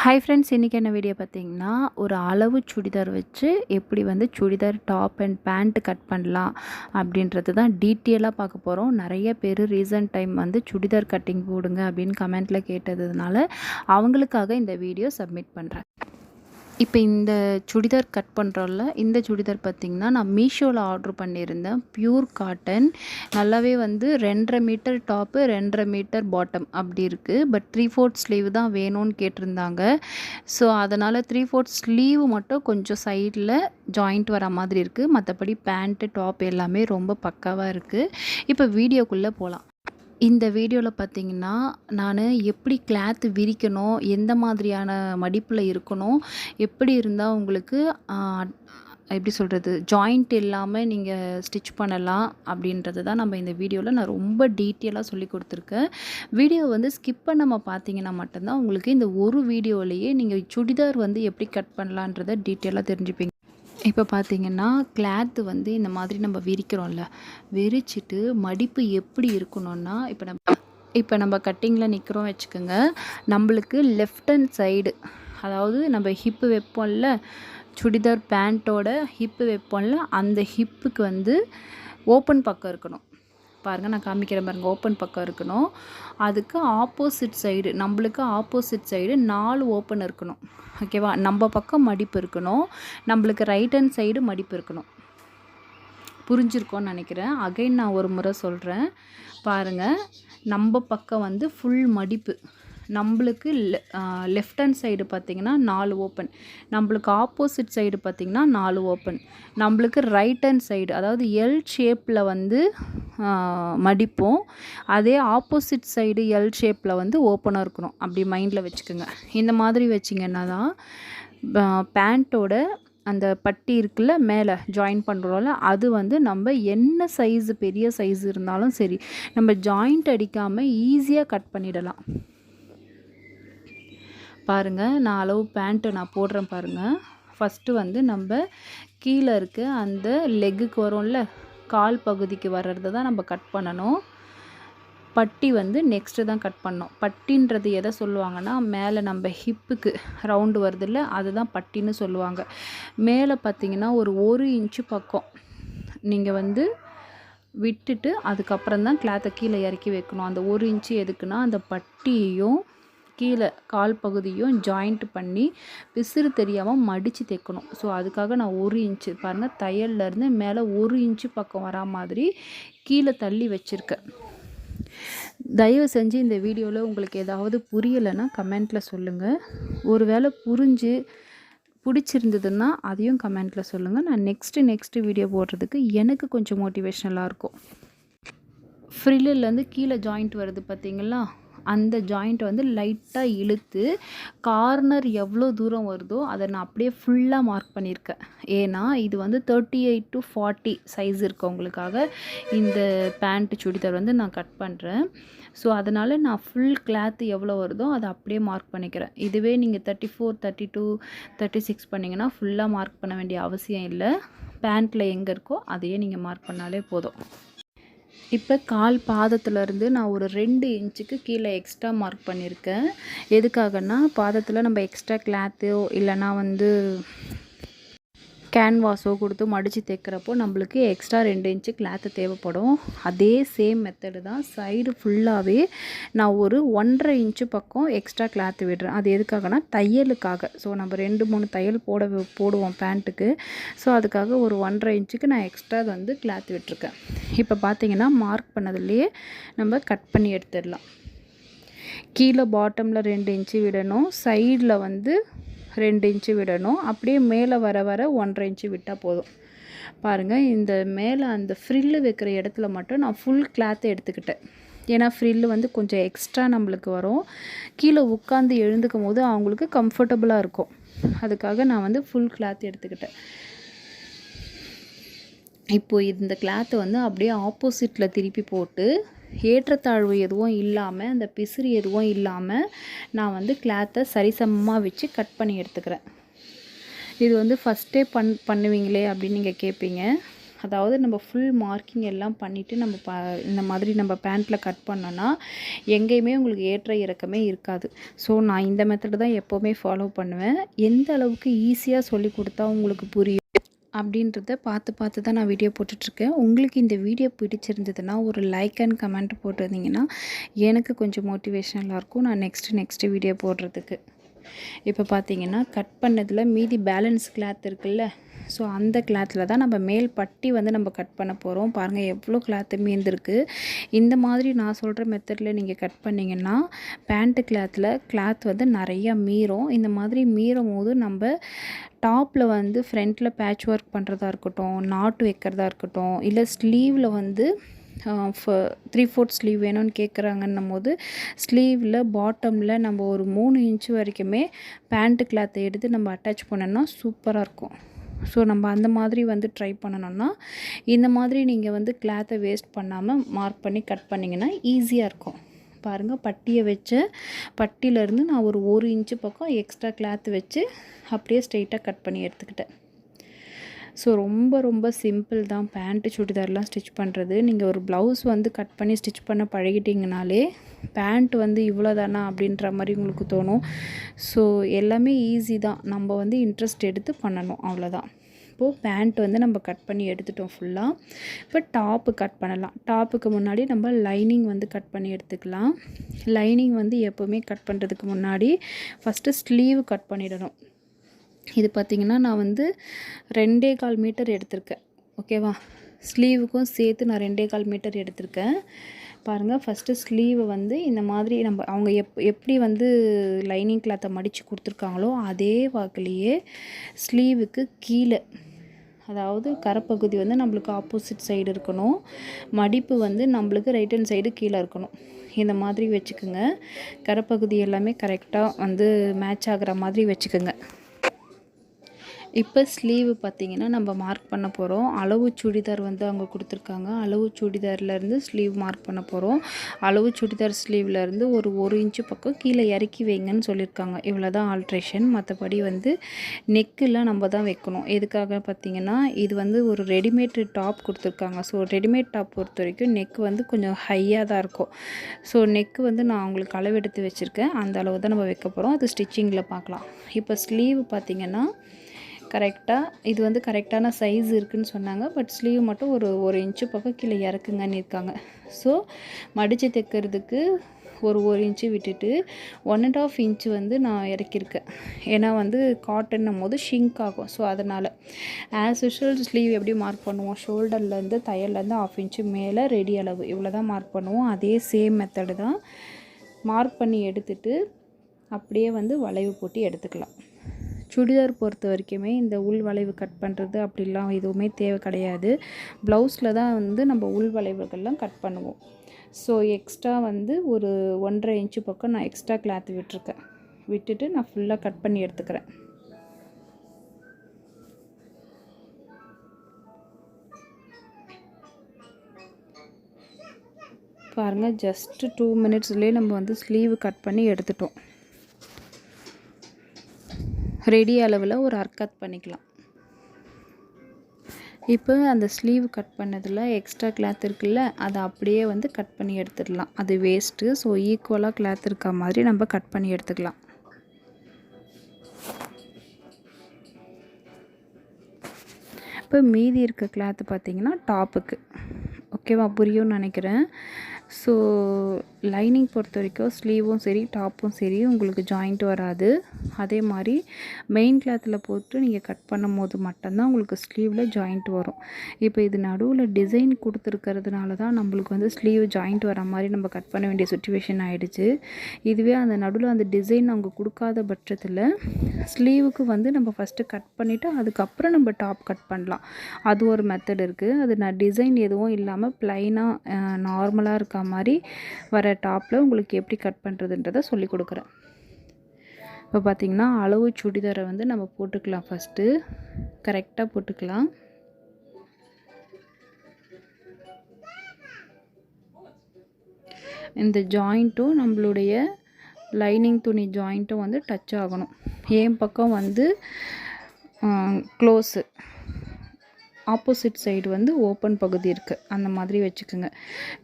Hi friends இன்றைக்கி என்ன video பார்த்தீங்கன்னா ஒரு அளவு சுடிதார் வச்சு எப்படி வந்து churidar top and pant cut பண்ணலாம் அப்படின்றது தான் டீட்டெயிலாக பார்க்க போகிறோம் நிறைய பேர் ரீசன்ட் டைம் வந்து சுடிதார் கட்டிங் போடுங்க அப்படின்னு கமெண்ட்டில் கேட்டதுனால அவங்களுக்காக இந்த வீடியோ சப்மிட் பண்ணுறேன் இப்போ இந்த சுடிதார் கட் பண்ணுறோம்ல இந்த சுடிதார் பார்த்திங்கன்னா நான் மீஷோவில் ஆர்டர் பண்ணியிருந்தேன். ப்யூர் காட்டன் நல்லாவே வந்து ரெண்டரை மீட்டர் டாப்பு ரெண்டரை மீட்டர் பாட்டம் அப்படி இருக்குது பட் த்ரீ ஃபோர்த் ஸ்லீவ் தான் வேணும்னு கேட்டிருந்தாங்க. ஸோ அதனால் த்ரீ ஃபோர்த் ஸ்லீவ் மட்டும் கொஞ்சம் சைடில் ஜாயிண்ட் வர மாதிரி இருக்குது மற்றபடி பேண்ட்டு டாப் எல்லாமே ரொம்ப பக்காவாக இருக்குது இப்போ வீடியோக்குள்ளே போகலாம் இந்த வீடியோவில் பார்த்தீங்கன்னா நான் எப்படி கிளாத்து விரிக்கணும் எந்த மாதிரியான மடிப்பில் இருக்கணும் எப்படி இருந்தால் உங்களுக்கு எப்படி சொல்கிறது ஜாயிண்ட் இல்லாமல் நீங்கள் ஸ்டிச் பண்ணலாம் அப்படின்றது தான் நம்ம இந்த வீடியோவில் நான் ரொம்ப டீட்டெயிலாக சொல்லி கொடுத்துருக்கேன். வீடியோ வந்து ஸ்கிப் பண்ணாமல் பார்த்தீங்கன்னா மட்டும்தான் உங்களுக்கு இந்த ஒரு வீடியோலேயே நீங்கள் சுடிதார் வந்து எப்படி கட் பண்ணலான்றதை டீட்டெயிலாக தெரிஞ்சுப்பீங்க. இப்போ பார்த்தீங்கன்னா கிளாத்து வந்து இந்த மாதிரி நம்ம விரிக்கிறோம்ல விரிச்சிட்டு மடிப்பு எப்படி இருக்கணும்னா இப்போ நம்ம இப்போ நம்ம கட்டிங்கில் நிற்கிறோம் வச்சுக்கோங்க. நம்மளுக்கு லெஃப்ட் ஹண்ட் சைடு அதாவது நம்ம ஹிப்பு வைப்போம்ல சுடிதார் பேண்ட்டோட ஹிப்பு வைப்போம்ல அந்த ஹிப்புக்கு வந்து ஓப்பன் பக்கம் இருக்கணும். பாருங்கள் நான் காமிக்கிறேன் பாருங்கள் ஓப்பன் பக்கம் இருக்கணும். அதுக்கு ஆப்போசிட் சைடு நம்மளுக்கு ஆப்போசிட் சைடு நாலு ஓப்பன் இருக்கணும். ஓகேவா நம்ம பக்கம் மடிப்பு இருக்கணும். நம்மளுக்கு ரைட் ஹேண்ட் சைடு மடிப்பு இருக்கணும். புரிஞ்சிருக்கோன்னு நினைக்கிறேன். அகைன் நான் ஒரு முறை சொல்கிறேன் பாருங்கள் நம்ம பக்கம் வந்து ஃபுல் மடிப்பு. நம்மளுக்கு லெஃப்ட் ஹேண்ட் சைடு பார்த்திங்கன்னா நாலு ஓப்பன் நம்மளுக்கு ஆப்போசிட் சைடு பார்த்திங்கன்னா நாலு ஓப்பன் நம்மளுக்கு ரைட் ஹேண்ட் சைடு அதாவது எல் ஷேப்பில் வந்து மடிப்போம். அதே ஆப்போசிட் சைடு எல் ஷேப்பில் வந்து ஓப்பனாக இருக்கணும். அப்படி மைண்டில் வச்சுக்கோங்க. இந்த மாதிரி வச்சிங்கன்னா தான் பேண்ட்டோட அந்த பட்டி இருக்குல்ல மேலே ஜாயின் பண்ணுறோம்ல அது வந்து நம்ம என்ன சைஸு பெரிய சைஸ் இருந்தாலும் சரி நம்ம ஜாயிண்ட் அடிக்காமல் ஈஸியாக கட் பண்ணிடலாம். பாருங்கள் நான் அளவு பேண்ட்டு நான் போடுறேன் பாருங்கள் ஃபஸ்ட்டு வந்து நம்ம கீழே இருக்க அந்த லெக்குக்கு வரும்ல கால் பகுதிக்கு வர்றது தான் நம்ம கட் பண்ணணும். பட்டி வந்து நெக்ஸ்ட்டு தான் கட் பண்ணோம் பட்டின்றது எதை சொல்லுவாங்கன்னா மேலே நம்ம ஹிப்புக்கு ரவுண்டு வருதுல்ல அதுதான் பட்டின்னு சொல்லுவாங்க. மேலே பார்த்திங்கன்னா ஒரு ஒரு இன்ச்சு பக்கம் நீங்கள் வந்து விட்டுட்டு அதுக்கப்புறம் தான் கிளாத்தை கீழே இறக்கி வைக்கணும். அந்த ஒரு இன்ச்சு எதுக்குன்னா அந்த பட்டியையும் கீழே கால் பகுதியும் ஜாயிண்ட் பண்ணி பிசுறு தெரியாமல் மடித்து தைக்கணும் ஸோ அதுக்காக நான் ஒரு இன்ச்சு பாருங்கள் தையல்லேருந்து மேலே ஒரு இன்ச்சு பக்கம் வரா மாதிரி கீழே தள்ளி வச்சுருக்கேன். தயவு செஞ்சு இந்த வீடியோவில் உங்களுக்கு ஏதாவது புரியலைன்னா கமெண்ட்டில் சொல்லுங்கள் ஒரு வேளை புரிஞ்சு பிடிச்சிருந்ததுன்னா அதையும் கமெண்ட்டில் சொல்லுங்கள் நான் நெக்ஸ்ட்டு நெக்ஸ்ட்டு வீடியோ போடுறதுக்கு எனக்கு கொஞ்சம் மோட்டிவேஷ்னலாக இருக்கும். ஃப்ரில்லுலேருந்து கீழே ஜாயிண்ட் வருது பார்த்தீங்களா அந்த ஜாயிண்ட்டை வந்து லைட்டாக இழுத்து கார்னர் எவ்வளோ தூரம் வருதோ அதை நான் அப்படியே ஃபுல்லாக மார்க் பண்ணியிருக்கேன். ஏன்னா இது வந்து thirty eight to forty size இருக்கவங்களுக்காக இந்த பேண்ட் சுடிதார் வந்து நான் கட் பண்ணுறேன் ஸோ அதனால் நான் ஃபுல் கிளாத்து எவ்வளோ வருதோ அதை அப்படியே மார்க் பண்ணிக்கிறேன். இதுவே நீங்கள் thirty four thirty two thirty six பண்ணிங்கன்னா ஃபுல்லாக மார்க் பண்ண வேண்டிய அவசியம் இல்லை. பேண்ட்டில் எங்கே இருக்கோ அதையே நீங்கள் மார்க் பண்ணாலே போதும். இப்போ கால் பாதத்துலேருந்து நான் ஒரு ரெண்டு இன்ச்சுக்கு கீழே எக்ஸ்ட்ரா மார்க் பண்ணியிருக்கேன். எதுக்காகன்னா பாதத்தில் நம்ம எக்ஸ்ட்ரா கிளாத்தோ இல்லைனா வந்து கேன்வாஸோ கொடுத்து மடித்து தைக்கிறப்போ நம்மளுக்கு எக்ஸ்ட்ரா ரெண்டு இன்ச்சு கிளாத்து தேவைப்படும். அதே சேம் மெத்தடு தான் சைடு ஃபுல்லாகவே நான் ஒரு ஒன்றரை இன்ச்சு பக்கம் எக்ஸ்ட்ரா கிளாத்து விடுறேன். அது எதுக்காகனா தையலுக்காக. ஸோ நம்ம ரெண்டு மூணு தையல் போட போடுவோம் பேண்ட்டுக்கு ஸோ அதுக்காக ஒரு ஒன்றரை இன்ச்சுக்கு நான் எக்ஸ்ட்ரா வந்து கிளாத் விட்டுருக்கேன். இப்போ பார்த்தீங்கன்னா மார்க் பண்ணதுலேயே நம்ம கட் பண்ணி எடுத்துடலாம். கீழே பாட்டமில் ரெண்டு இன்ச்சு விடணும். சைடில் வந்து ரெண்டு இன்ச்சு விடணும். அப்படியே மேலே வர வர ஒன்றரை இன்ச்சு விட்டால் போதும். பாருங்கள் இந்த மேலே அந்த ஃப்ரில்லு வைக்கிற இடத்துல மட்டும் நான் ஃபுல் கிளாத்தை எடுத்துக்கிட்டேன். ஏன்னா ஃப்ரில்லு வந்து கொஞ்சம் எக்ஸ்ட்ரா நம்மளுக்கு வரும். கீழே உட்காந்து எழுந்துக்கும் போது அவங்களுக்கு கம்ஃபர்டபுளாக இருக்கும். அதுக்காக நான் வந்து ஃபுல் கிளாத் எடுத்துக்கிட்டேன். இப்போது இந்த கிளாத்தை வந்து அப்படியே ஆப்போசிட்டில் திருப்பி போட்டு ஏற்றத்தாழ்வு எதுவும் இல்லாமல் அந்த பிசிறு எதுவும் இல்லாமல் நான் வந்து கிளாத்தை சரிசமமாக வச்சு கட் பண்ணி எடுத்துக்கிறேன். இது வந்து ஃபஸ்ட்டே பண் பண்ணுவீங்களே அப்படின்னு நீங்கள் கேட்பீங்க அதாவது நம்ம ஃபுல் மார்க்கிங் எல்லாம் பண்ணிவிட்டு நம்ம ப இந்த மாதிரி நம்ம பேண்ட்டில் கட் பண்ணோன்னா எங்கேயுமே உங்களுக்கு ஏற்ற இறக்கமே இருக்காது. ஸோ நான் இந்த மெத்தடு தான் எப்போவுமே ஃபாலோ பண்ணுவேன். எந்த அளவுக்கு ஈஸியாக சொல்லி கொடுத்தா உங்களுக்கு புரியும்? அப்படின்றத பார்த்து பார்த்து தான் நான் வீடியோ போட்டுட்ருக்கேன். உங்களுக்கு இந்த வீடியோ பிடிச்சிருந்ததுன்னா ஒரு லைக் அண்ட் கமெண்ட் போட்டிருந்தீங்கன்னா எனக்கு கொஞ்சம் மோட்டிவேஷனலாக இருக்கும். நான் நெக்ஸ்ட்டு நெக்ஸ்ட்டு வீடியோ போடுறதுக்கு. இப்போ பார்த்தீங்கன்னா கட் பண்ணதில் மீதி பேலன்ஸ் கிளாத் இருக்குல்ல ஸோ அந்த கிளாத்தில் தான் நம்ம மேல் பட்டி வந்து நம்ம கட் பண்ண போகிறோம் பாருங்கள் எவ்வளோ கிளாத்து மீந்திருக்கு. இந்த மாதிரி நான் சொல்கிற மெத்தடில் நீங்கள் கட் பண்ணிங்கன்னா பேண்ட்டு கிளாத்தில் கிளாத் வந்து நிறையா மீறும். இந்த மாதிரி மீறும் போது நம்ம டாப்பில் வந்து ஃப்ரண்ட்டில் பேட்ச் ஒர்க் பண்ணுறதா இருக்கட்டும் நாட்டு வைக்கிறதா இருக்கட்டும் இல்லை ஸ்லீவில் வந்து த்ரீ ஃபோர்த் ஸ்லீவ் வேணும்னு கேட்குறாங்கன்னும் போது ஸ்லீவில் பாட்டமில் நம்ம ஒரு மூணு இன்ச்சு வரைக்குமே பேண்ட்டு கிளாத்தை எடுத்து நம்ம அட்டாச் பண்ணோன்னா சூப்பராக இருக்கும். ஸோ நம்ம அந்த மாதிரி வந்து ட்ரை பண்ணணும்னா இந்த மாதிரி நீங்கள் வந்து கிளாத்தை வேஸ்ட் பண்ணாமல் மார்க் பண்ணி கட் பண்ணிங்கன்னா ஈஸியாக இருக்கும். பாருங்கள் பட்டியை வச்ச பட்டியிலேருந்து நான் ஒரு ஒரு இன்ச்சு பக்கம் எக்ஸ்ட்ரா கிளாத் வச்சு அப்படியே ஸ்ட்ரெயிட்டாக கட் பண்ணி எடுத்துக்கிட்டேன். ஸோ ரொம்ப ரொம்ப சிம்பிள் தான். பேண்ட்டு சுடிதார்லாம் ஸ்டிச் பண்ணுறது நீங்கள் ஒரு ப்ளவுஸ் வந்து கட் பண்ணி ஸ்டிச் பண்ண பழகிட்டிங்கனாலே பேண்ட் வந்து இவ்வளோ தானா அப்படின்ற மாதிரி உங்களுக்கு தோணும். ஸோ எல்லாமே ஈஸி தான். நம்ம வந்து இன்ட்ரெஸ்ட் எடுத்து பண்ணணும். அவ்வளோதான் இப்போது பேண்ட் வந்து நம்ம கட் பண்ணி எடுத்துட்டோம் ஃபுல்லாக இப்போ டாப்பு கட் பண்ணலாம். டாப்புக்கு முன்னாடி நம்ம லைனிங் வந்து கட் பண்ணி எடுத்துக்கலாம். லைனிங் வந்து எப்போவுமே கட் பண்ணுறதுக்கு முன்னாடி ஃபஸ்ட்டு ஸ்லீவ் கட் பண்ணிடணும். இது பார்த்திங்கன்னா நான் வந்து ரெண்டே கால் மீட்டர் எடுத்திருக்கேன். ஓகேவா ஸ்லீவுக்கும் சேர்த்து நான் ரெண்டே கால் மீட்டர் எடுத்திருக்கேன். பாருங்கள் ஃபஸ்ட்டு ஸ்லீவை வந்து இந்த மாதிரி நம்ம அவங்க எப் எப்படி வந்து லைனிங் கிளாத்தை மடித்து கொடுத்துருக்காங்களோ அதே வாக்குலேயே ஸ்லீவுக்கு கீழே அதாவது கரைப்பகுதி வந்து நம்மளுக்கு ஆப்போசிட் சைடு இருக்கணும். மடிப்பு வந்து நம்மளுக்கு ரைட் ஹேண்ட் சைடு கீழே இருக்கணும். இந்த மாதிரி வச்சுக்கோங்க. கரப்பகுதி எல்லாமே கரெக்டாக வந்து மேட்ச் ஆகிற மாதிரி வச்சுக்கோங்க. இப்போ ஸ்லீவு பார்த்திங்கன்னா நம்ம மார்க் பண்ண போகிறோம் அளவு சுடிதார் வந்து அவங்க கொடுத்துருக்காங்க. அளவு சுடிதார்லேருந்து ஸ்லீவ் மார்க் பண்ண போகிறோம் அளவு சுடிதார் ஸ்லீவ்லேருந்து ஒரு ஒரு இன்ச்சு பக்கம் கீழே இறக்கி வைங்கன்னு சொல்லியிருக்காங்க. இவ்வளோ தான் ஆல்ட்ரேஷன் மற்றபடி வந்து நெக்கில் நம்ம தான் வைக்கணும். எதுக்காக பார்த்திங்கன்னா இது வந்து ஒரு ரெடிமேட் டாப் கொடுத்துருக்காங்க. ஸோ ரெடிமேட் டாப் பொறுத்த வரைக்கும் நெக் வந்து கொஞ்சம் ஹையாக தான் இருக்கும். ஸோ நெக்கு வந்து நான் அவங்களுக்கு அளவெடுத்து வச்சுருக்கேன். அந்த அளவு தான் நம்ம வைக்க போகிறோம் அது ஸ்டிச்சிங்கில் பார்க்கலாம். இப்போ ஸ்லீவ் பார்த்திங்கன்னா கரெக்டாக இது வந்து கரெக்டான சைஸ் இருக்குதுன்னு சொன்னாங்க. பட் ஸ்லீவ் மட்டும் ஒரு ஒரு இன்ச்சு பக்கம் கீழே இறக்குங்கன்னு இருக்காங்க. ஸோ மடித்து தைக்கிறதுக்கு ஒரு ஒரு இன்ச்சு விட்டுட்டு ஒன் அண்ட் ஆஃப் இன்ச்சு வந்து நான் இறக்கியிருக்கேன். ஏன்னா வந்து காட்டன்னும் போது ஷிங்க் ஆகும். ஸோ அதனால் ஆஸ் யூஷுவல் ஸ்லீவ் எப்படி மார்க் பண்ணுவோம்? ஷோல்டர்லேருந்து தையல்லேருந்து ஆஃப் இன்ச்சு மேலே ரெடி அளவு. இவ்வளோ தான் மார்க் பண்ணுவோம். அதே சேம் மெத்தடு தான் மார்க் பண்ணி எடுத்துட்டு அப்படியே வந்து வளைவு போட்டு எடுத்துக்கலாம். சுடிதார் பொறுத்த வரைக்குமே இந்த உள் வளைவு கட் பண்ணுறது அப்படிலாம் எதுவுமே தேவை கிடையாது. ப்ளவுஸில் தான் வந்து நம்ம உள் வளைவுகள்லாம் கட் பண்ணுவோம். ஸோ எக்ஸ்ட்ரா வந்து ஒரு ஒன்றரை இன்ச்சு பக்கம் நான் எக்ஸ்ட்ரா கிளாத் விட்டுருக்கேன். விட்டுட்டு நான் ஃபுல்லாக கட் பண்ணி எடுத்துக்கிறேன். பாருங்கள் ஜஸ்ட்டு டூ மினிட்ஸ்லேயே நம்ம வந்து ஸ்லீவ் கட் பண்ணி எடுத்துட்டோம். ரெடி அளவில் ஒரு அர்க்கத் பண்ணிக்கலாம். இப்போ அந்த ஸ்லீவ் கட் பண்ணதில் எக்ஸ்ட்ரா கிளாத் இருக்குல்ல அதை அப்படியே வந்து கட் பண்ணி எடுத்துடலாம். அது வேஸ்ட்டு ஸோ ஈக்குவலாக கிளாத் இருக்க மாதிரி நம்ம கட் பண்ணி எடுத்துக்கலாம். இப்போ மீதி இருக்க கிளாத்து பார்த்திங்கன்னா டாப்புக்கு ஓகேவா புரியும்னு நினைக்கிறேன். ஸோ லைனிங் பொறுத்த வரைக்கும் ஸ்லீவும் சரி டாப்பும் சரி உங்களுக்கு ஜாயிண்ட் வராது. அதே மாதிரி மெயின் கிளாத்தில் போட்டு நீங்கள் கட் பண்ணும் போது மட்டும்தான் உங்களுக்கு ஸ்லீவில் ஜாயிண்ட் வரும். இப்போ இது நடுவில் டிசைன் கொடுத்துருக்கிறதுனால தான் நம்மளுக்கு வந்து ஸ்லீவ் ஜாயிண்ட் வர மாதிரி நம்ம கட் பண்ண வேண்டிய சுச்சுவேஷன் ஆகிடுச்சு இதுவே அந்த நடுவில் அந்த டிசைன் அவங்க கொடுக்காத பட்சத்தில் ஸ்லீவுக்கு வந்து நம்ம ஃபஸ்ட்டு கட் பண்ணிவிட்டு அதுக்கப்புறம் நம்ம டாப் கட் பண்ணலாம். அது ஒரு மெத்தட் இருக்குது அது நான் டிசைன் எதுவும் இல்லாமல் ப்ளைனாக நார்மலாக இருக்க மாதிரி வர டாப்பில் உங்களுக்கு எப்படி கட் பண்ணுறதுன்றதை சொல்லி கொடுக்குறேன். இப்போ பார்த்திங்கன்னா அளவு சுடிதாரை வந்து நம்ம போட்டுக்கலாம் ஃபஸ்ட்டு. கரெக்டாக போட்டுக்கலாம். இந்த ஜாயிண்ட்டும் நம்மளுடைய லைனிங் துணி ஜாயிண்ட்டும் வந்து டச் ஆகணும். என் பக்கம் வந்து க்ளோஸு. ஆப்போசிட் சைடு வந்து ஓப்பன் பகுதி இருக்குது அந்த மாதிரி வச்சுக்கோங்க.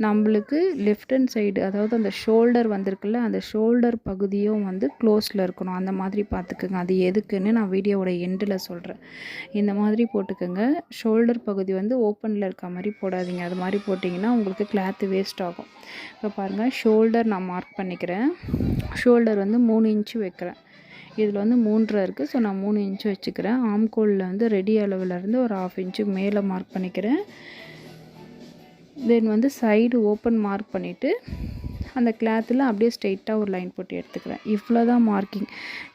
நம்மளுக்கு லெஃப்ட் ஹண்ட் சைடு அதாவது அந்த ஷோல்டர் வந்திருக்குல்ல அந்த ஷோல்டர் பகுதியும் வந்து க்ளோஸில் இருக்கணும். அந்த மாதிரி பார்த்துக்குங்க. அது எதுக்குன்னு நான் வீடியோவோட எண்டில் சொல்கிறேன் இந்த மாதிரி போட்டுக்கோங்க. ஷோல்டர் பகுதி வந்து ஓப்பனில் இருக்க மாதிரி போடாதீங்க. அது மாதிரி போட்டிங்கன்னா உங்களுக்கு கிளாத்து வேஸ்ட் ஆகும். இப்போ பாருங்கள் ஷோல்டர் நான் மார்க் பண்ணிக்கிறேன். ஷோல்டர் வந்து மூணு இன்ச்சு வைக்கிறேன். இதில் வந்து மூன்றரை இருக்குது ஸோ நான் மூணு இன்ச்சு வச்சுக்கிறேன். ஆம்கோலில் வந்து ரெடி அளவுலேருந்து ஒரு ஆஃப் இன்ச்சு மேலே மார்க் பண்ணிக்கிறேன். தென் வந்து சைடு ஓப்பன் மார்க் பண்ணிவிட்டு அந்த கிளாத்தில் அப்படியே ஸ்ட்ரெயிட்டாக ஒரு லைன் போட்டு எடுத்துக்கிறேன். இவ்வளோ தான் மார்க்கிங்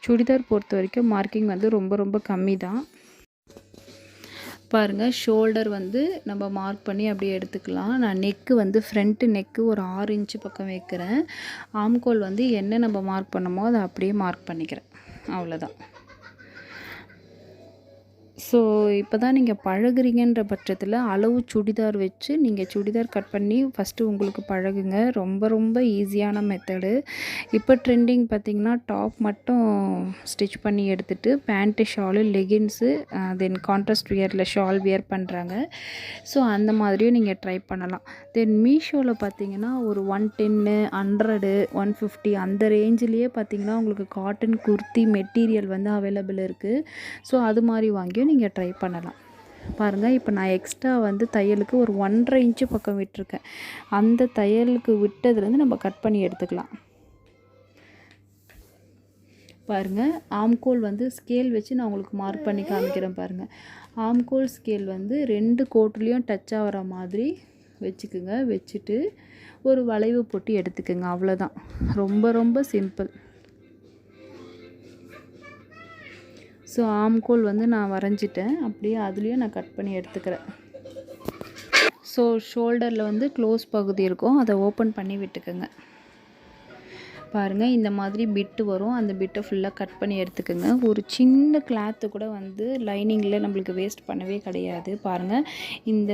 சுடிதார் பொறுத்த வரைக்கும் மார்க்கிங் வந்து ரொம்ப ரொம்ப கம்மி தான் பாருங்கள் ஷோல்டர் வந்து நம்ம மார்க் பண்ணி அப்படியே எடுத்துக்கலாம். நான் நெக்கு வந்து ஃப்ரண்ட்டு நெக்கு ஒரு ஆறு இன்ச்சு பக்கம் வைக்கிறேன். ஆம்கோல் வந்து என்ன நம்ம மார்க் பண்ணமோ அதை அப்படியே மார்க் பண்ணிக்கிறேன். அவ்வளோதான் ஸோ இப்போ தான் நீங்கள் பழகுறீங்கன்ற பட்சத்தில் அளவு சுடிதார் வச்சு நீங்கள் சுடிதார் கட் பண்ணி ஃபஸ்ட்டு உங்களுக்கு பழகுங்க. ரொம்ப ரொம்ப ஈஸியான மெத்தடு இப்போ ட்ரெண்டிங் பார்த்திங்கன்னா டாப் மட்டும் ஸ்டிச் பண்ணி எடுத்துகிட்டு pant shawl leggings then contrast வியரில் shawl wear பண்ணுறாங்க ஸோ அந்த மாதிரியும் நீங்கள் ட்ரை பண்ணலாம். தென் மீஷோவில் பார்த்தீங்கன்னா ஒரு ஒன் டென்னு ஹண்ட்ரடு ஒன் ஃபிஃப்டி அந்த ரேஞ்சிலேயே பார்த்தீங்கன்னா உங்களுக்கு காட்டன் குர்த்தி மெட்டீரியல் வந்து அவைலபிள் இருக்குது ஸோ அது மாதிரி வாங்கியும் நீங்கள் ட்ரை பண்ணலாம். பாருங்கள் இப்போ நான் எக்ஸ்ட்ரா வந்து தையலுக்கு ஒரு ஒன்றரை இன்ச்சு பக்கம் விட்டுருக்கேன். அந்த தையலுக்கு விட்டதுலேருந்து நம்ம கட் பண்ணி எடுத்துக்கலாம். பாருங்கள் ஆம்கோல் வந்து ஸ்கேல் வச்சு நான் உங்களுக்கு மார்க் பண்ணி காமிக்கிறேன் பாருங்கள் ஆம்கோல் ஸ்கேல் வந்து ரெண்டு கோட்டுலேயும் டச் ஆகிற மாதிரி வச்சுக்குங்க. வச்சுட்டு ஒரு வளைவு போட்டு எடுத்துக்கோங்க. அவ்வளோதான் ரொம்ப ரொம்ப சிம்பிள் ஸோ ஆம்கோல் வந்து நான் வரைஞ்சிட்டேன். அப்படியே அதுலேயும் நான் கட் பண்ணி எடுத்துக்கிறேன். ஸோ ஷோல்டரில் வந்து க்ளோஸ் பகுதி இருக்கும். அதை ஓப்பன் பண்ணி விட்டுக்கோங்க. பாருங்கள் இந்த மாதிரி பிட்டு வரும். அந்த பிட்டை ஃபுல்லாக கட் பண்ணி எடுத்துக்கோங்க. ஒரு சின்ன கிளாத்து கூட வந்து லைனிங்கில் நம்மளுக்கு வேஸ்ட் பண்ணவே கிடையாது. பாருங்கள் இந்த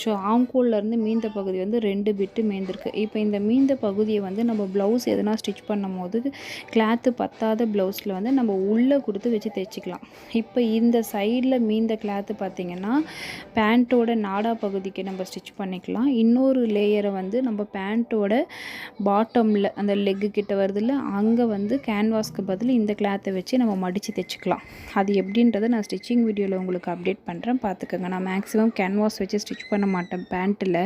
ஷோ ஆம்கோல்லேருந்து மீந்த பகுதி வந்து ரெண்டு பிட்டு மீந்திருக்கு. இப்போ இந்த மீந்த பகுதியை வந்து நம்ம ப்ளவுஸ் எதனா ஸ்டிச் பண்ணும் போது கிளாத்து பத்தாத ப்ளவுஸில் வந்து நம்ம உள்ளே கொடுத்து வச்சு தைச்சிக்கலாம் இப்போ இந்த சைடில் மீந்த கிளாத்து பார்த்திங்கன்னா பேண்ட்டோட நாடா பகுதிக்கு நம்ம ஸ்டிச் பண்ணிக்கலாம். இன்னொரு லேயரை வந்து நம்ம பேண்ட்டோட பாட்டமில் அந்த லெக்கு கிட்ட வருதுல்ல அங்கே வந்து கேன்வாஸ்க்கு பதில் இந்த கிளாத்தை வச்சு நம்ம மடித்து தைச்சிக்கலாம். அது எப்படின்றத நான் ஸ்டிச்சிங் வீடியோவில் உங்களுக்கு அப்டேட் பண்ணுறேன் பார்த்துக்கோங்க. நான் மேக்ஸிமம் கேன்வாஸ் வச்சு ஸ்டிச் பண்ண மாட்டேன் பேண்ட்டில்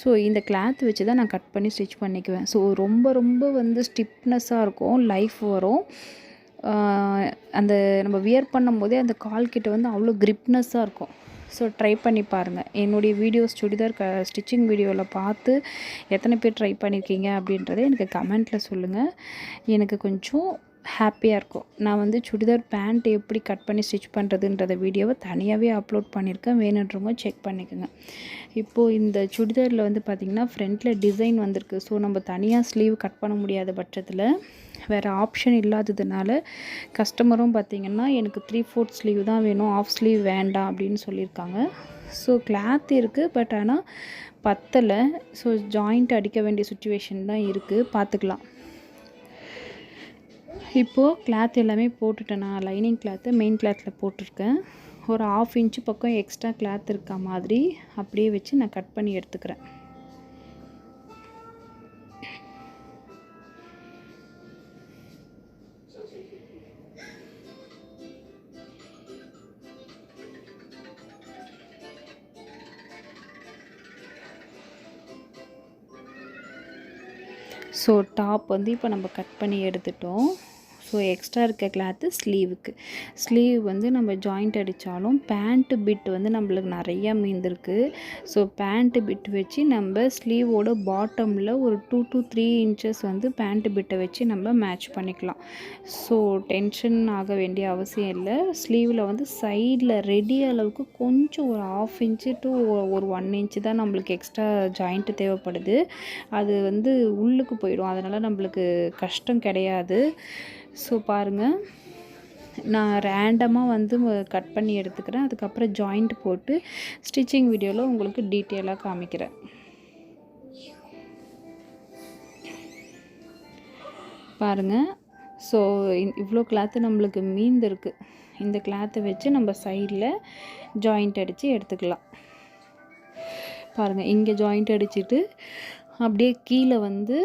ஸோ இந்த கிளாத் வச்சு தான் நான் கட் பண்ணி ஸ்டிச் பண்ணிக்குவேன். ஸோ ரொம்ப ரொம்ப வந்து ஸ்டிப்னஸ்ஸாக இருக்கும். லைஃப் வரும். அந்த நம்ம வியர் பண்ணும்போதே அந்த கால் கிட்ட வந்து அவ்வளோ கிரிப்னஸ்ஸாக இருக்கும். ஸோ ட்ரை பண்ணி பாருங்கள் என்னுடைய வீடியோஸ் சுடிதார் க ஸ்டிச்சிங் வீடியோவில் பார்த்து எத்தனை பேர் ட்ரை பண்ணியிருக்கீங்க அப்படின்றத எனக்கு கமெண்ட்டில் சொல்லுங்கள் எனக்கு கொஞ்சம் ஹாப்பியாக இருக்கும். நான் வந்து சுடிதார் பேண்ட் எப்படி கட் பண்ணி ஸ்டிச் பண்ணுறதுன்றத வீடியோவை தனியாகவே அப்லோட் பண்ணியிருக்கேன் வேணுன்றவங்க செக் பண்ணிக்கோங்க. இப்போது இந்த சுடிதாரில் வந்து பார்த்திங்கன்னா ஃப்ரண்ட்டில் டிசைன் வந்திருக்கு. ஸோ நம்ம தனியாக ஸ்லீவ் கட் பண்ண முடியாத பட்சத்தில் வேறு ஆப்ஷன் இல்லாததுனால கஸ்டமரும் பார்த்திங்கன்னா எனக்கு த்ரீ ஃபோர்த் ஸ்லீவ் தான் வேணும். ஆஃப் ஸ்லீவ் வேண்டாம் அப்படின்னு சொல்லியிருக்காங்க. ஸோ கிளாத் இருக்குது பட் ஆனால் பத்தலை. ஸோ ஜாயிண்ட் அடிக்க வேண்டிய சுச்சுவேஷன் தான் இருக்குது பார்த்துக்கலாம் இப்போது கிளாத் எல்லாமே போட்டுட்டேன். நான் லைனிங் கிளாத்து மெயின் கிளாத்தில் போட்டிருக்கேன். ஒரு ஆஃப் இன்ச்சு பக்கம் எக்ஸ்ட்ரா கிளாத் இருக்க மாதிரி அப்படியே வச்சு நான் கட் பண்ணி எடுத்துக்கிறேன். ஸோ டாப் வந்து இப்போ நம்ம கட் பண்ணி எடுத்துட்டோம். ஸோ எக்ஸ்ட்ரா இருக்க கிளாத்து ஸ்லீவுக்கு ஸ்லீவ் வந்து நம்ம ஜாயிண்ட் அடித்தாலும் பேண்ட்டு பிட் வந்து நம்மளுக்கு நிறையா மீந்திருக்கு. ஸோ பேண்ட்டு பிட் வச்சு நம்ம ஸ்லீவோட பாட்டமில் ஒரு டூ டு த்ரீ இன்ச்சஸ் வந்து பேண்ட்டு பிட்டை வச்சு நம்ம மேட்ச் பண்ணிக்கலாம். ஸோ டென்ஷன் ஆக வேண்டிய அவசியம் இல்லை. ஸ்லீவில் வந்து சைடில் ரெடி அளவுக்கு கொஞ்சம் ஒரு ஆஃப் இன்ச்சு டு ஒரு ஒன் இன்ச்சு தான் நம்மளுக்கு எக்ஸ்ட்ரா ஜாயிண்ட்டு தேவைப்படுது. அது வந்து உள்ளுக்கு போயிடும். அதனால் நம்மளுக்கு கஷ்டம் கிடையாது. ஸோ பாருங்கள் நான் ரேண்டமாக வந்து கட் பண்ணி எடுத்துக்கிறேன். அதுக்கப்புறம் ஜாயிண்ட் போட்டு ஸ்டிச்சிங் வீடியோவில் உங்களுக்கு டீட்டெயிலாக காமிக்கிறேன். பாருங்கள் ஸோ இவ்வளோ கிளாத்து நம்மளுக்கு மீந்திருக்கு. இந்த கிளாத்தை வச்சு நம்ம சைடில் ஜாயிண்ட் அடித்து எடுத்துக்கலாம். பாருங்கள் இங்கே ஜாயிண்ட் அடிச்சுட்டு அப்படியே கீழே வந்து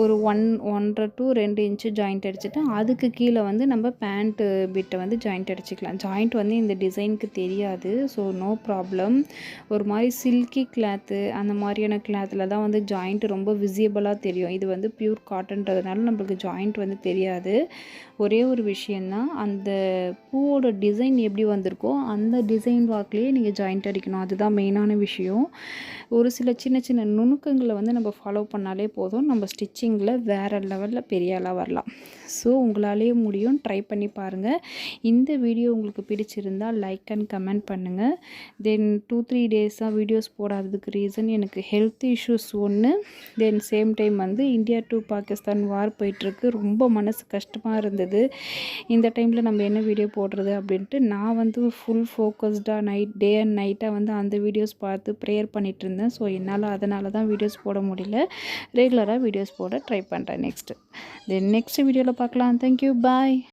ஒரு ஒன் ஒன்றரை டு ரெண்டு இன்ச்சு ஜாயிண்ட் அடிச்சுட்டு அதுக்கு கீழே வந்து நம்ம பேண்ட்டு பிட்டை வந்து ஜாயிண்ட் அடிச்சுக்கலாம். ஜாயிண்ட் வந்து இந்த டிசைனுக்கு தெரியாது. ஸோ நோ ப்ராப்ளம் ஒரு மாதிரி சில்கி கிளாத்து அந்த மாதிரியான கிளாத்தில் தான் வந்து ஜாயிண்ட் ரொம்ப விசியபிளாக தெரியும். இது வந்து பியூர் காட்டன்றதுனால நம்மளுக்கு ஜாயிண்ட் வந்து தெரியாது. ஒரே ஒரு விஷயந்தான் அந்த பூவோட டிசைன் எப்படி வந்திருக்கோ அந்த டிசைன் வாக்கிலேயே நீங்கள் ஜாயிண்ட் அடிக்கணும். அதுதான் மெயினான விஷயம். ஒரு சில சின்ன சின்ன நுணுக்கங்களை வந்து நம்ம ஃபாலோ பண்ணாலே போதும். நம்ம ஸ்டிச் ஸ்டிச்சிங்கில் வேறு லெவலில் பெரிய ஆளாக வரலாம். ஸோ உங்களாலேயே முடியும் ட்ரை பண்ணி பாருங்கள் இந்த வீடியோ உங்களுக்கு பிடிச்சிருந்தால் லைக் அண்ட் கமெண்ட் பண்ணுங்கள் தென் டூ த்ரீ டேஸாக வீடியோஸ் போடாததுக்கு ரீசன் எனக்கு ஹெல்த் இஷ்யூஸ் ஒன்று தென் சேம் டைம் வந்து இந்தியா டு பாகிஸ்தான் வார் போயிட்டுருக்கு. ரொம்ப மனசு கஷ்டமாக இருந்தது. இந்த டைமில் நம்ம என்ன வீடியோ போடுறது அப்படின்ட்டு நான் வந்து ஃபுல் ஃபோக்கஸ்டாக நைட் டே அண்ட் நைட்டாக வந்து அந்த வீடியோஸ் பார்த்து ப்ரேயர் பண்ணிகிட்டு இருந்தேன். ஸோ என்னால் அதனால தான் வீடியோஸ் போட முடியல. ரெகுலராக வீடியோஸ் போட ட்ரை பண்ணுறேன் நெக்ஸ்ட்டு தென் நெக்ஸ்ட் வீடியோவில் பார்க்கலாம் தேங்க்யூ பாய்